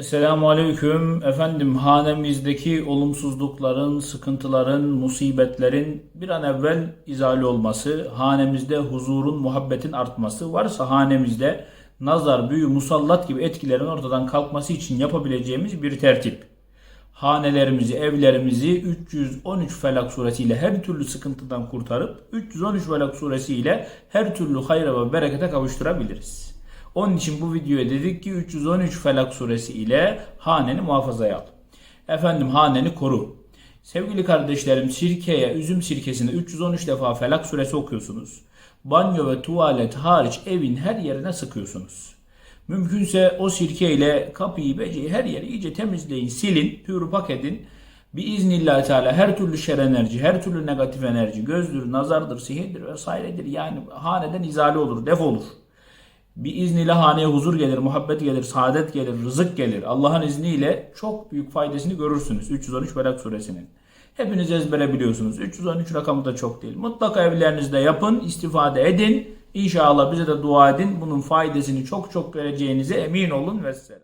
Esselamu Aleyküm. Efendim hanemizdeki olumsuzlukların, sıkıntıların, musibetlerin bir an evvel izale olması, hanemizde huzurun, muhabbetin artması, varsa hanemizde nazar, büyü, musallat gibi etkilerin ortadan kalkması için yapabileceğimiz bir tertip. Hanelerimizi, evlerimizi 313 Felak suresiyle her türlü sıkıntıdan kurtarıp 313 Felak suresiyle her türlü hayra ve berekete kavuşturabiliriz. Onun için bu videoya dedik ki 313 Felak suresi ile haneni muhafazaya al. Efendim haneni koru. Sevgili kardeşlerim sirkeye, üzüm sirkesine 313 defa Felak suresi okuyorsunuz. Banyo ve tuvalet hariç evin her yerine sıkıyorsunuz. Mümkünse o sirkeyle kapıyı, beceyi her yeri iyice temizleyin, silin, pürüpak edin. Bir iznillah Teala her türlü şer enerji, her türlü negatif enerji, gözdür, nazardır, sihirdir vesairedir. Yani haneden izale olur, def olur. Bir izniyle haneye huzur gelir, muhabbet gelir, saadet gelir, rızık gelir. Allah'ın izniyle çok büyük faydasını görürsünüz 313 Belak suresinin. Hepiniz ezbere biliyorsunuz. 313 rakamı da çok değil. Mutlaka evlerinizde yapın, istifade edin. İnşallah bize de dua edin. Bunun faydasını çok çok göreceğinize emin olun. Vesselam.